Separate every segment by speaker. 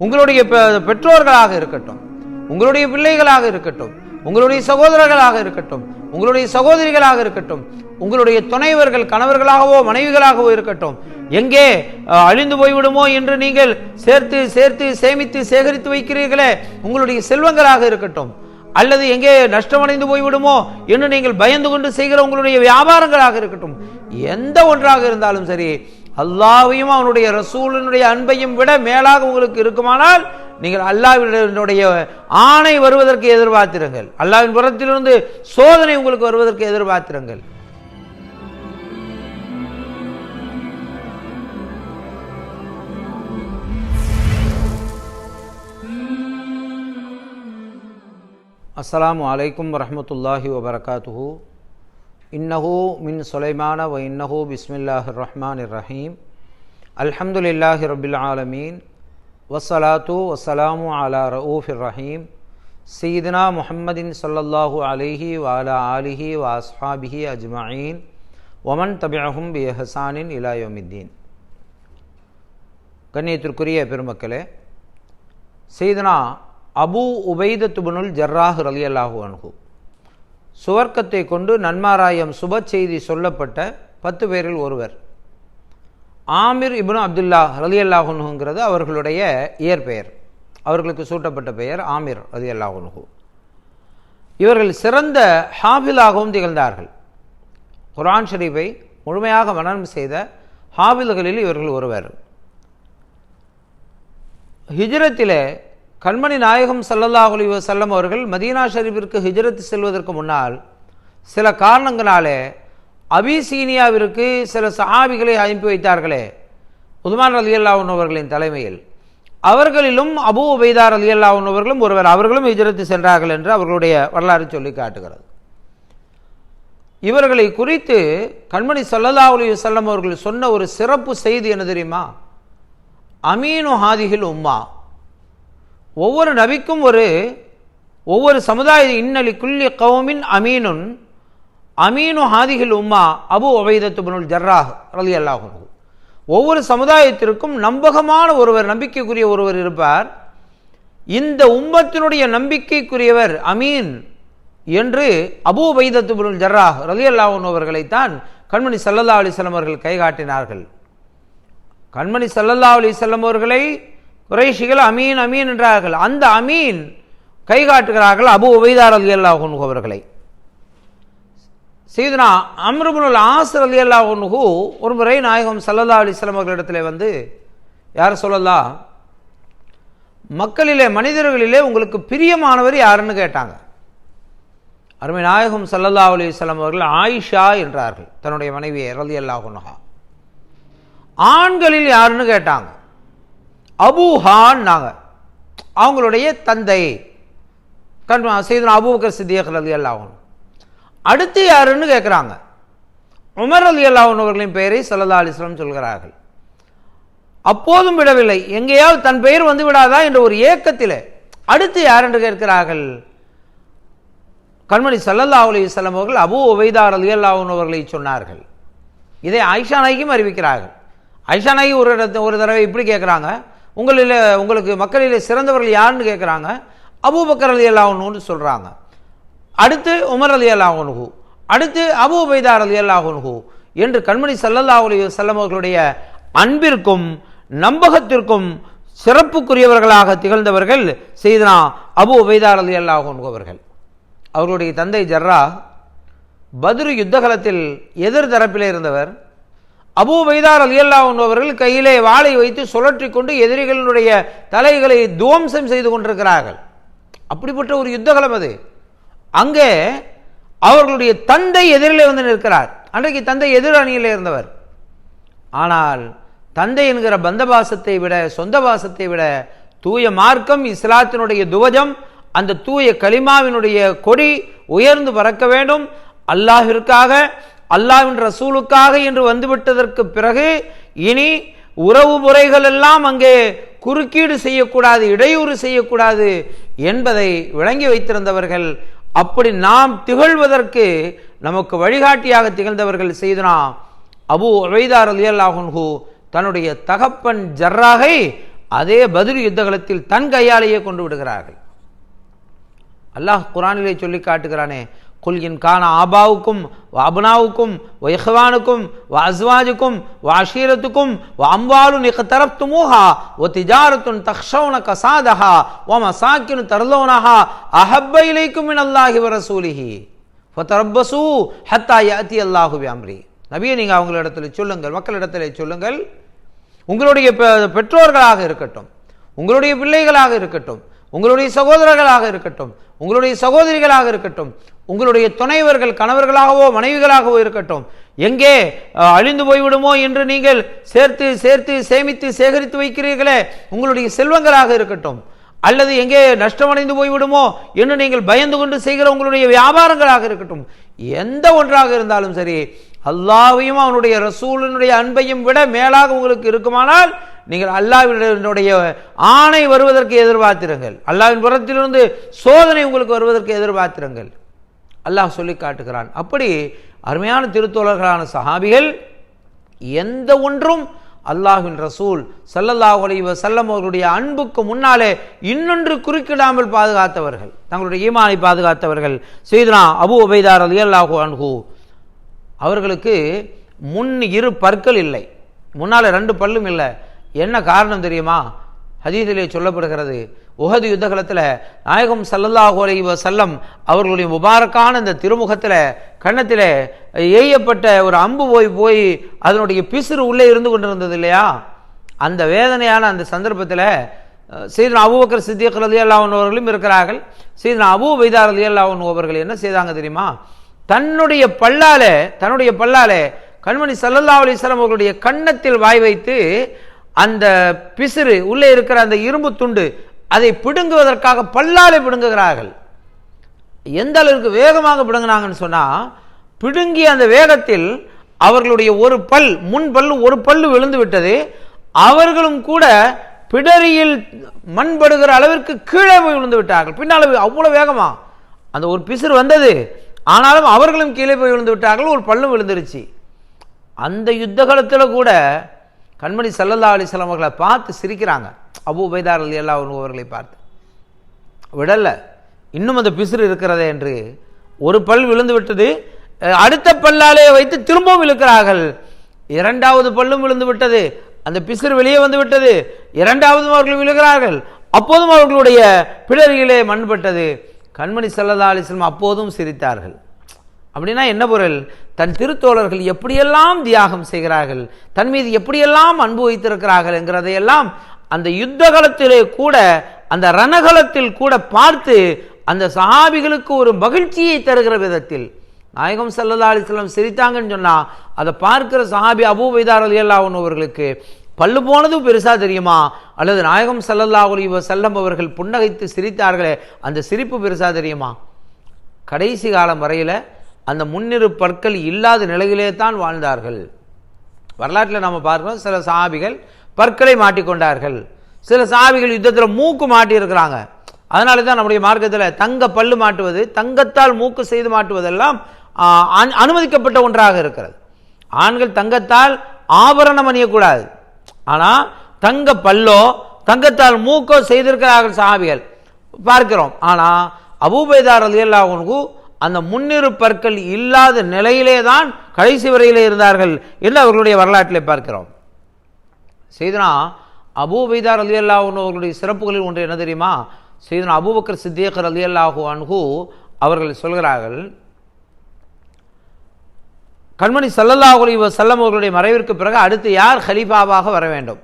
Speaker 1: உங்களுடைய பெற்றோர்களாக இருக்கட்டும் உங்களுடைய பிள்ளைகளாக இருக்கட்டும் உங்களுடைய சகோதரர்களாக இருக்கட்டும் உங்களுடைய சகோதரிகளாக இருக்கட்டும் உங்களுடைய துணைவர்கள் கணவர்களாகவோ மனைவிகளாகவோ இருக்கட்டும் எங்கே அழிந்து போய்விடுமோ என்று நீங்கள் சேர்த்து சேர்த்து சேமித்து சேகரித்து வைக்கிறீர்களே உங்களுடைய செல்வங்களாக இருக்கட்டும் அல்லது எங்கே நஷ்டமடைந்து போய்விடுமோ என்று நீங்கள் பயந்து கொண்டு செய்கிற உங்களுடைய வியாபாரங்களாக இருக்கட்டும் எந்த ஒன்றாக இருந்தாலும் சரி அல்லாவையும் அவனுடைய ரசூலினுடைய அன்பையும் விட மேலாக உங்களுக்கு இருக்குமானால் நீங்கள் அல்லாவினுடைய ஆணை வருவதற்கு எதிர்பார்த்திருங்கள். அல்லாவின் புறத்திலிருந்து சோதனை உங்களுக்கு வருவதற்கு எதிர்பார்த்திருங்கள். அஸ்ஸலாமு அலைக்கும் வரமத்துல்லாஹி வபரகாத்துஹு. இன்னஹூ மின் சுலைமான வ இன்னஹூ பிஸ்மில்லாஹிர் ரஹ்மான் ரஹீம். அல்ஹம்துலில்லாஹி ரபில் ஆலமீன். வசலாத்து வசலாமு அலா ரഊஃபிர் ரஹீம். சீதனா முஹம்மதின் ஸல்லல்லாஹு அலிஹி வாலா ஆலிஹி வாஸ்ஹாபிஹி அஜ்மாயின். ஒமன் தபியகும் பி ஹசானின் இலாயோமித்தீன் கண்ணியத்திற்குரிய பெருமக்களே சீதனா அபு உபைதத்துபனுல் ஜர்ராஹ் ரலியல்லாஹு அன்ஹு. சுவர்க்கத்தை கொண்டு நன்மாராயம் சுப செய்தி சொல்லப்பட்ட பத்து பேரில் ஒருவர். ஆமிர் இப்னு அப்துல்லா ரலியல்லாஹுனுங்கிறது அவர்களுடைய இயற்பெயர். அவர்களுக்கு சூட்டப்பட்ட பெயர் ஆமிர் ரலியல்லாஹுனுஹு இவர்கள் சிறந்த ஹாஃபிலாகவும் திகழ்ந்தார்கள். குரான் ஷரீஃபை முழுமையாக மனனம் செய்த ஹாஃபில்களில் இவர்கள் ஒருவர். ஹிஜ்ரத்திலே கண்மணி நாயகம் ஸல்லல்லாஹு அலைஹி அவர்கள் மதீனா ஷரீஃபிற்கு ஹிஜரத் செல்வதற்கு முன்னால் சில காரணங்களாலே அபிசீனியாவிற்கு சில சஹாபிகளை அனுப்பி வைத்தார்களே. உதுமான் ரலி அவர்களின் தலைமையில். அவர்களிலும் அபூ உபைதார் ரலி அவர்களும் ஒருவர் அவர்களும் ஹிஜரத்து சென்றார்கள் என்று அவர்களுடைய வரலாறு சொல்லி காட்டுகிறது. இவர்களை குறித்து கண்மணி ஸல்லல்லாஹு அலைஹி அவர்கள் சொன்ன ஒரு சிறப்பு செய்தி என்ன தெரியுமா? அமீனு ஹாதிகில் உம்மா. ஒவ்வொரு நபிக்கும் ஒரு ஒவ்வொரு சமுதாய இன்னலி குல்லி கவுமின் அமீனுன். அமீனு ஹாதிகில் உம்மா அபு ஒபைதத்துபனுல் ஜர்ராஹ் ரலி அல்லாஹு ஒவ்வொரு சமுதாயத்திற்கும் நம்பகமான ஒருவர் நம்பிக்கைக்குரிய ஒருவர் இருப்பார். இந்த உம்மத்தினுடைய நம்பிக்கைக்குரியவர் அமீன் என்று அபு உபைதத்து ஜர்ராஹ் ரலி அல்லாஹூன் அவர்களைத்தான் கண்மணி சல்லல்லா அலிசல்லம் அவர்கள் கைகாட்டினார்கள் கண்மணி சல்லல்லா அலிசல்லம் அவர்களை குறைஷிகள் அமீன் அமீன் என்றார்கள். அந்த அமீன் கை காட்டுகிறார்கள் அபு உபைதார் அலி அல்லாஹூ அவர்களை. செய்தனா அம்ருபுல் ஆசர் அலி அல்லாஹு ஒரு முறை நாயகம் சல்லல்லா அலிஸ்லாம் அவர்களிடத்தில் வந்து யார் சொல்லலாம் மக்களிலே மனிதர்களிலே உங்களுக்கு பிரியமானவர் யாருன்னு கேட்டாங்க. அருமை நாயகம் சல்லல்லா அலிஸ்லாம் அவர்கள் ஆயிஷா என்றார்கள் தன்னுடைய மனைவியை ரலி அல்லாஹுனஹா ஆண்களில் யாருன்னு கேட்டாங்க. அபூஹான் நாங்கள் அவங்களுடைய தந்தை. கண் செய்தன அபூபக்கர் சித்தியக் அலி அல்லாஹன் அடுத்து யாருன்னு கேட்குறாங்க உமர் அலி அல்லாஹன் அவர்களின் பெயரை சல்லா அலிஸ்லாம் சொல்கிறார்கள். அப்போதும் விடவில்லை. எங்கேயாவது தன் பெயர் வந்து விடாதா என்ற ஒரு ஏக்கத்தில் அடுத்து யார் என்று கேட்கிறார்கள்? கண்மணி சல்லல்லா அலிஸ்லாம் அவர்கள் அபு உபைதார் அலி அல்லாஹன் அவர்களை சொன்னார்கள். இதை ஆயிஷா நாய்க்கும் அறிவிக்கிறார்கள். ஐஷா நாயகி ஒரு இடத்து ஒரு தடவை இப்படி கேட்குறாங்க உங்களில் உங்களுக்கு மக்களில் சிறந்தவர்கள் யாருன்னு கேட்குறாங்க அபூபக்கர் அலி அல்லாஹனுன்னு சொல்கிறாங்க அடுத்து உமர் அலி அல்லாஹனுஹு அடுத்து அபு உபைதார் அலி அல்லாஹனுஹு என்று கண்மணி சல்லல்லா அலி வல்லம் அவர்களுடைய அன்பிற்கும் நம்பகத்திற்கும் சிறப்புக்குரியவர்களாக திகழ்ந்தவர்கள் செய்தனா அபு உபைதார் அலி அல்லாஹனு அவர்கள். அவர்களுடைய தந்தை ஜர்ரா பத்ரு யுத்தகலத்தில் எதிர் தரப்பிலே இருந்தவர். அபூ வைதார் அலியல்லா அவர்கள் கையிலே வாளை வைத்து சுழற்றி கொண்டு எதிரிகளினுடைய தலைகளை துவம்சம் செய்து கொண்டிருக்கிறார்கள். அப்படிப்பட்ட ஒரு யுத்தகலம் அது. அங்கே அவர்களுடைய தந்தை எதிரிலே வந்து நிற்கிறார். அன்றைக்கு தந்தை எதிர் அணியில் இருந்தவர். ஆனால் தந்தை என்கிற பந்தபாசத்தை விட சொந்த பாசத்தை விட தூய மார்க்கம் இஸ்லாத்தினுடைய துவஜம் அந்த தூய கலிமாவினுடைய கொடி உயர்ந்து பறக்க வேண்டும். அல்லாஹிற்காக அல்லாவின் ரசூலுக்காக என்று வந்துவிட்டதற்கு பிறகு இனி உறவு முறைகள் எல்லாம் அங்கே குறுக்கீடு செய்யக்கூடாது இடையூறு செய்யக்கூடாது என்பதை விளங்கி வைத்திருந்தவர்கள் அப்படி நாம் திகழ்வதற்கு நமக்கு வழிகாட்டியாக திகழ்ந்தவர்கள் செய்தனா அபு உபைதார் அலியல்லாஹு தன்னுடைய தகப்பன் ஜர்ராகை அதே பதில் யுத்த களத்தில் தன் கையாலேயே கொண்டு விடுகிறார்கள். அல்லாஹ் குரானிலே சொல்லி காட்டுகிறானே குல் கான ஆபாவுக்கும் வ அபுனாவுக்கும் வாஸ்வாஜுக்கும் வாஷீரத்துக்கும் வாம்பாலு அஸ்வாஜுக்கும் வ அஷீரத்துக்கும் வ நிகத்தரப்துமூஹா திஜாரத்துன் தக்ஷவுன கசாதஹா வ மசாக்கினு தர்லோனஹா அஹப்ப இலைக்கும் மின் அல்லாஹி வரசூலிஹி ஃபத்தரப்பசு ஹத்தா யாத்தி அல்லாஹு வியாம்ரி நபியை நீங்க அவங்களிடத்தில் சொல்லுங்கள் மக்களிடத்தில் சொல்லுங்கள். உங்களுடைய பெ- பெற்றோர்களாக இருக்கட்டும் உங்களுடைய பிள்ளைகளாக இருக்கட்டும் உங்களுடைய சகோதரர்களாக இருக்கட்டும் உங்களுடைய சகோதரிகளாக இருக்கட்டும் உங்களுடைய துணைவர்கள் கணவர்களாகவோ மனைவிகளாகவோ இருக்கட்டும் எங்கே அழிந்து போய்விடுமோ என்று நீங்கள் சேர்த்து சேர்த்து சேமித்து சேகரித்து வைக்கிறீர்களே உங்களுடைய செல்வங்களாக இருக்கட்டும் அல்லது எங்கே நஷ்டமடைந்து போய்விடுமோ என்று நீங்கள் பயந்து கொண்டு செய்கிற உங்களுடைய வியாபாரங்களாக இருக்கட்டும் எந்த ஒன்றாக இருந்தாலும் சரி அல்லாவையும் அவனுடைய ரசூலினுடைய அன்பையும் விட மேலாக உங்களுக்கு இருக்குமானால் நீங்கள் அல்லாவினுடைய ஆணை வருவதற்கு எதிர்பார்த்திருங்கள். அல்லாஹ்வின் புறத்திலிருந்து சோதனை உங்களுக்கு வருவதற்கு எதிர்பார்த்திருங்கள். அல்லாஹ் சொல்லி காட்டுகிறான். அப்படி அருமையான திருத்தோழர்களான சஹாபிகள் எந்த ஒன்றும் அல்லாஹின் ரசூல் ஸல்லல்லாஹு அலைஹி செல்லம் அவர்களுடைய அன்புக்கு முன்னாலே இன்னொன்று குறுக்கிடாமல் பாதுகாத்தவர்கள். தங்களுடைய ஈமானை பாதுகாத்தவர்கள். செய்தனா அபு உபைதார் ரலியல்லாஹு அன்ஹு அவர்களுக்கு முன் இரு பற்கள் இல்லை. முன்னால் ரெண்டு பல்லும் இல்லை. என்ன காரணம் தெரியுமா? ஹதீதிலே சொல்லப்படுகிறது உஹது யுத்தகலத்தில் நாயகம் சல்லல்லாஹு அலி வசல்லம் அவர்களுடைய முபாரக்கான இந்த திருமுகத்தில் கன்னத்தில் எய்யப்பட்ட ஒரு அம்பு போய் போய் அதனுடைய பிசிறு உள்ளே இருந்து கொண்டிருந்தது இல்லையா? அந்த வேதனையான அந்த சந்தர்ப்பத்தில் சீதன் அபூபக்கர் சித்திக் ரலியல்லாஹு அன்ஹு அவர்களும் இருக்கிறார்கள். சீதன் அபூ பைதார் ரலியல்லாஹு அன்ஹு அவர்கள் என்ன செய்தாங்க தெரியுமா? தன்னுடைய பல்லாலே தன்னுடைய பல்லாலே கண்மணி சல்லல்லா அலிஸ்லாம் அவர்களுடைய கன்னத்தில் வாய் வைத்து அந்த பிசிறு உள்ளே இருக்கிற அந்த இரும்பு துண்டு அதை பிடுங்குவதற்காக பல்லாலே பிடுங்குகிறார்கள். எந்த அளவுக்கு வேகமாக பிடுங்கினாங்கன்னு சொன்னால் பிடுங்கிய அந்த வேகத்தில் அவர்களுடைய ஒரு பல் முன் பல்லு ஒரு பல்லு விழுந்து விட்டது. அவர்களும் கூட பிடரியில் மண்படுகிற அளவிற்கு கீழே போய் விழுந்து விட்டார்கள். பின்னால் அவ்வளோ வேகமாக அந்த ஒரு பிசிறு வந்தது. ஆனாலும் அவர்களும் கீழே போய் விழுந்து விட்டார்கள். ஒரு பல்லும் விழுந்துருச்சு. அந்த யுத்த காலத்தில் கூட கண்மணி சல்லல்லா அலிஸ்லாம் அவர்களை பார்த்து சிரிக்கிறாங்க. அபு உபைதார் அலி அல்லா அவர்களை பார்த்து. விடலை இன்னும் அந்த பிசிறு இருக்கிறதே என்று ஒரு பல் விழுந்து விட்டது. அடுத்த பல்லாலே வைத்து திரும்பவும் இழுக்கிறார்கள். இரண்டாவது பல்லும் விழுந்து விட்டது. அந்த பிசிறு வெளியே வந்து விட்டது. இரண்டாவதும் அவர்கள் விழுகிறார்கள். அப்போதும் அவர்களுடைய பிடரியிலே மண்பட்டது கண்மணி சல்லல்லா அலிஸ்லாம் அப்போதும் சிரித்தார்கள். அப்படின்னா என்ன பொருள்? தன் திருத்தோழர்கள் எப்படியெல்லாம் தியாகம் செய்கிறார்கள்? தன் மீது எப்படியெல்லாம் அன்பு வைத்திருக்கிறார்கள் என்கிறதையெல்லாம் அந்த யுத்த காலத்திலே கூட அந்த ரணகலத்தில் கூட பார்த்து அந்த சஹாபிகளுக்கு ஒரு மகிழ்ச்சியை தருகிற விதத்தில். நாயகம் ஸல்லல்லாஹு அலிஸ்லாம் சிரித்தாங்கன்னு சொன்னால் அதை பார்க்கிற சஹாபி அபூ பைதார் அவர்களுக்கு பல்லு போனதும் பெருசா தெரியுமா? அல்லது நாயகம் சல்லல்லா அலி செல்லம் அவர்கள் புன்னகைத்து சிரித்தார்களே அந்த சிரிப்பு பெருசா தெரியுமா? கடைசி காலம் வரையில் அந்த முன்னிரு பற்கள் இல்லாத நிலையிலே தான் வாழ்ந்தார்கள். வரலாற்றில் நம்ம பார்க்கிறோம் சில சாபிகள் பற்களை மாட்டிக்கொண்டார்கள். சில சாபிகள் யுத்தத்தில் மூக்கு மாட்டியிருக்கிறாங்க. அதனால தான் நம்முடைய மார்க்கத்தில் தங்க பல்லு மாட்டுவது தங்கத்தால் மூக்கு செய்து மாட்டுவதெல்லாம் அனுமதிக்கப்பட்ட ஒன்றாக இருக்கிறது. ஆண்கள் தங்கத்தால் ஆபரணம் அணியக்கூடாது. ஆனால் தங்க பல்லோ தங்கத்தால் மூக்கோ செய்திருக்கிறார்கள் சாபிகள் பார்க்கிறோம். ஆனால் அபூபைதார் ரலியல்லாஹு அந்த முன்னிரு பற்கள் இல்லாத நிலையிலே தான் கடைசி வரையிலே இருந்தார்கள் என்று அவர்களுடைய வரலாற்றிலே பார்க்கிறோம். செய்தனா அபூபைதார் அலி அல்லாஹூ அவர்களுடைய சிறப்புகளில் ஒன்று என்ன தெரியுமா? செய்தனா அபூபக்கர் சித்தியக்கர் அலி அல்லாஹூ அன்ஹு அவர்கள் சொல்கிறார்கள் கண்மணி ஸல்லல்லாஹு அலைஹி வஸல்லம் அவர்களுடைய மறைவிற்கு பிறகு அடுத்து யார் ஹலீஃபாவாக வர வேண்டும்?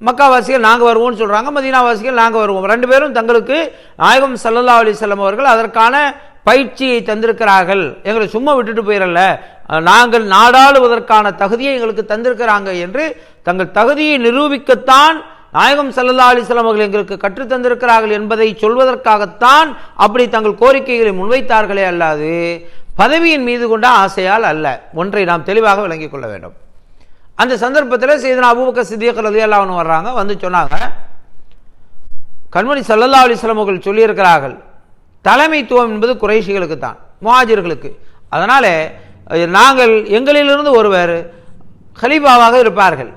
Speaker 1: மக்காவாசிகள் நாங்கள் வருவோம்னு சொல்கிறாங்க மதீனாவாசிகள் நாங்கள் வருவோம். ரெண்டு பேரும் தங்களுக்கு நாயகம் சல்லல்லா அலி செல்லம் அவர்கள் அதற்கான பயிற்சியை தந்திருக்கிறார்கள். எங்களை சும்மா விட்டுட்டு போயிடல நாங்கள் நாடாளுவதற்கான தகுதியை எங்களுக்கு தந்திருக்கிறாங்க என்று தங்கள் தகுதியை நிரூபிக்கத்தான் நாயகம் ஸல்லல்லாஹு அலிஸ்லாம் அவர்கள் எங்களுக்கு கற்றுத் தந்திருக்கிறார்கள் என்பதை சொல்வதற்காகத்தான் அப்படி தங்கள் கோரிக்கைகளை முன்வைத்தார்களே அல்லாது. பதவியின் மீது கொண்ட ஆசையால் அல்ல. ஒன்றை நாம் தெளிவாக விளங்கிக் கொள்ள வேண்டும். அந்த சந்தர்ப்பத்தில் செய்தனா அபூபக்க சித்தியக் ரலியல்லாஹு அன்ஹு வர்றாங்க. வந்து சொன்னாங்க. கண்மணி சல்லல்லா அலிஸ்லாம் அவர்கள் சொல்லியிருக்கிறார்கள். தலைமைத்துவம் என்பது குறைஷிகளுக்கு தான் முஹாஜிர்களுக்கு. அதனால் நாங்கள் எங்களிலிருந்து ஒருவர் ஹலீஃபாவாக இருப்பார்கள்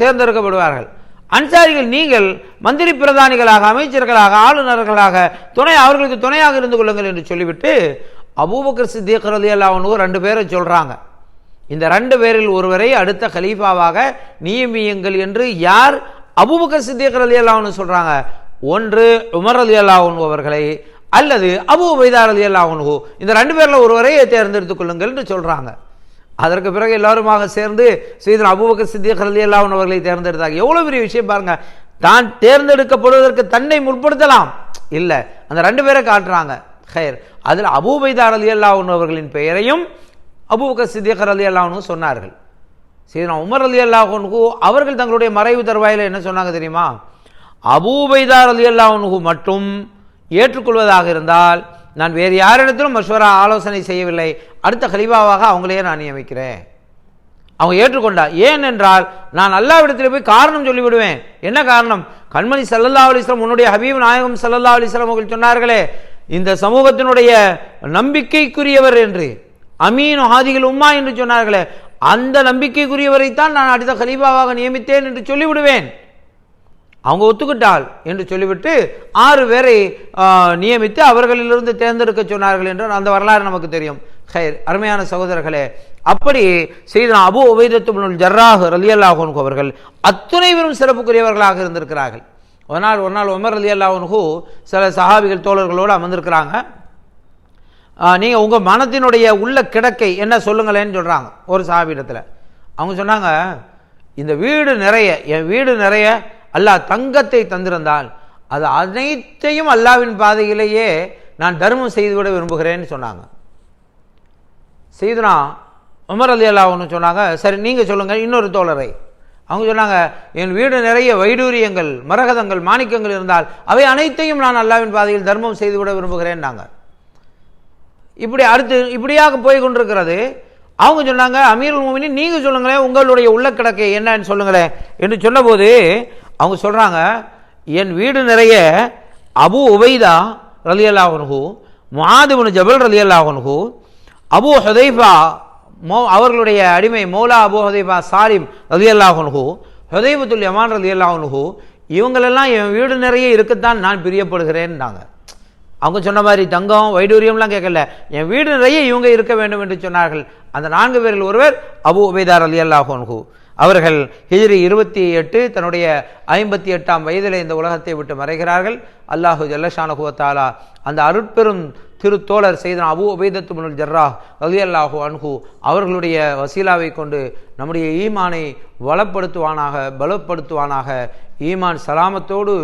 Speaker 1: தேர்ந்தெடுக்கப்படுவார்கள். அன்சாரிகள் நீங்கள் மந்திரி பிரதானிகளாக அமைச்சர்களாக ஆளுநர்களாக துணை அவர்களுக்கு துணையாக இருந்து கொள்ளுங்கள் என்று சொல்லிவிட்டு அபூபக்கர் சித்திக் ரலியல்லாஹு ரெண்டு பேரை சொல்கிறாங்க இந்த ரெண்டு பேரில் ஒருவரை அடுத்த கலீஃபாவாக நியமியுங்கள் என்று யார்? அபூபக்கர் சித்திக் ரலியல்லாஹு அன்ஹு சொல்கிறாங்க ஒன்று உமர் அலி அன்ஹு அவர்களை அல்லது அபூ உபைதாரதி ரலியல்லாஹு இந்த ரெண்டு பேரில் ஒருவரையே தேர்ந்தெடுத்துக் கொள்ளுங்கள் என்று அதற்கு பிறகு எல்லாருமாக சேர்ந்து செய்தன் அபுபக்கர் சித்திக் ரலியல்லாஹு அல்லாஹன் அவர்களை தேர்ந்தெடுத்தாங்க. எவ்வளோ பெரிய விஷயம் பாருங்க. தான் தேர்ந்தெடுக்கப்படுவதற்கு தன்னை முற்படுத்தலாம். இல்லை அந்த ரெண்டு பேரை காட்டுறாங்க. ஹைர். அதில் அபூபைதா அலி அல்லாஹன் அவர்களின் பெயரையும் அபூபக்கர் சித்திக் அலி அல்லாஹனும் சொன்னார்கள். சீதனா உமர் அலி அல்லாஹனுக்கு அவர்கள் தங்களுடைய மறைவு தருவாயில் என்ன சொன்னாங்க தெரியுமா? அபூபைதார் அலி அல்லாஹனுக்கு மட்டும் ஏற்றுக்கொள்வதாக இருந்தால் நான் வேறு யாரிடத்திலும் மஷ்வரா ஆலோசனை செய்யவில்லை. அடுத்த கலிபாவாக அவங்களையே நான் நியமிக்கிறேன். அவங்க ஏற்றுக்கொண்டா. ஏன் என்றால் நான் அல்லாவிடத்தில் போய் காரணம் சொல்லிவிடுவேன். என்ன காரணம்? கண்மணி சல்லல்லா அலிஸ்லாம் உன்னுடைய ஹபீப் நாயகம் சல்லல்லா அலிஸ்லாம் அவர்கள் சொன்னார்களே இந்த சமூகத்தினுடைய நம்பிக்கைக்குரியவர் என்று அமீன் ஹாதிகள் உம்மா என்று சொன்னார்களே அந்த நம்பிக்கைக்குரியவரைத்தான் நான் அடுத்த கலீபாவாக நியமித்தேன் என்று சொல்லிவிடுவேன். அவங்க ஒத்துக்கிட்டாள் என்று சொல்லிவிட்டு ஆறு பேரை நியமித்து அவர்களிலிருந்து தேர்ந்தெடுக்க சொன்னார்கள் என்று அந்த வரலாறு நமக்கு தெரியும். ஹைர் அருமையான சகோதரர்களே அப்படி செய்த அபு உபைதத்துபுல் ஜர்ராஹ் ரலியல்லாஹு அன்ஹு அவர்கள் அத்துணை பேரும் சிறப்புக்குரியவர்களாக இருந்திருக்கிறார்கள். ஒரு நாள் ஒரு நாள் உமர் ரலியல்லாஹு அன்ஹு சில சஹாபிகள் தோழர்களோடு அமர்ந்திருக்கிறாங்க. நீங்கள் உங்கள் மனத்தினுடைய உள்ள கிடக்கை என்ன சொல்லுங்களேன்னு சொல்கிறாங்க ஒரு சாபிடத்தில் அவங்க சொன்னாங்க இந்த வீடு நிறைய என் வீடு நிறைய அல்லாஹ் தங்கத்தை தந்திருந்தால் அது அனைத்தையும் அல்லாவின் பாதையிலேயே நான் தர்மம் செய்துவிட விரும்புகிறேன்னு சொன்னாங்க. செய்துனா உமர் அலி அல்லா ஒன்று சொன்னாங்க சரி நீங்கள் சொல்லுங்கள் இன்னொரு தோழரை. அவங்க சொன்னாங்க என் வீடு நிறைய வைடூரியங்கள் மரகதங்கள் மாணிக்கங்கள் இருந்தால் அவை அனைத்தையும் நான் அல்லாவின் பாதையில் தர்மம் செய்துவிட விரும்புகிறேன்னாங்க. இப்படி அடுத்து இப்படியாக போய் கொண்டிருக்கிறது. அவங்க சொன்னாங்க அமீர் மோமினி நீங்கள் சொல்லுங்களேன் உங்களுடைய உள்ள கிடக்கை என்னன்னு சொல்லுங்களேன். என்று சொன்னபோது அவங்க சொல்கிறாங்க என் வீடு நிறைய அபு உபைதா ரலி அல்லாஹன்ஹு ஜபல் ரலி அபு ஹுதைஃபா மோ அவர்களுடைய அடிமை மௌலா அபு ஹுதைஃபா சாரிம் ரலி அல்லாஹன்ஹு ஹுதைபத்துல் யமான் ரலி இவங்களெல்லாம் என் வீடு நிறைய இருக்கத்தான் நான் பிரியப்படுகிறேன்னாங்க அவங்க சொன்ன மாதிரி தங்கம் வைடூரியம்லாம் கேட்கல. என் வீடு நிறைய இவங்க இருக்க வேண்டும் என்று சொன்னார்கள். அந்த நான்கு பேரில் ஒருவர் அபு உபைதார் அலி அல்லாஹோன்ஹூ அவர்கள் ஹிஜ்ரி இருபத்தி எட்டு தன்னுடைய ஐம்பத்தி எட்டாம் வயதில் இந்த உலகத்தை விட்டு மறைகிறார்கள். அல்லாஹு ஜல்லஷானகுவத்தாலா அந்த அருட்பெரும் திருத்தோழர் செய்தன அபு உபேதத்து முனுல் ஜர்ராஹ் அலி அல்லாஹு அன்ஹு அவர்களுடைய வசீலாவை கொண்டு நம்முடைய ஈமானை வளப்படுத்துவானாக பலப்படுத்துவானாக ஈமான் சலாமத்தோடு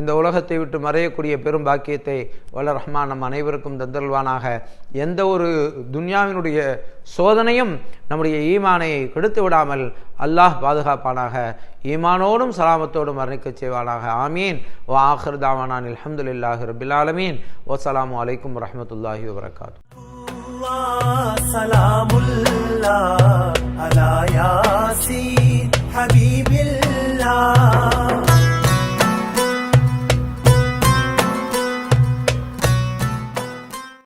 Speaker 1: இந்த உலகத்தை விட்டு மறையக்கூடிய பெரும் பாக்கியத்தை வல்ல ரஹ்மான் நம் அனைவருக்கும் தந்தல்வானாக எந்த ஒரு துன்யாவினுடைய சோதனையும் நம்முடைய ஈமானை கெடுத்து விடாமல் அல்லாஹ் பாதுகாப்பானாக. ஈமானோடும் சலாமத்தோடும் மரணிக்கச் செய்வானாக. ஆமீன். ஓ ஆஹர் தாவானான் அலமதுல்லாஹி ரபிலாலமீன் ஓசலாம் வலைக்கம் வரமத்துல்லாஹி வபரகாத். سلام
Speaker 2: الله على ياسين حبيب الله யா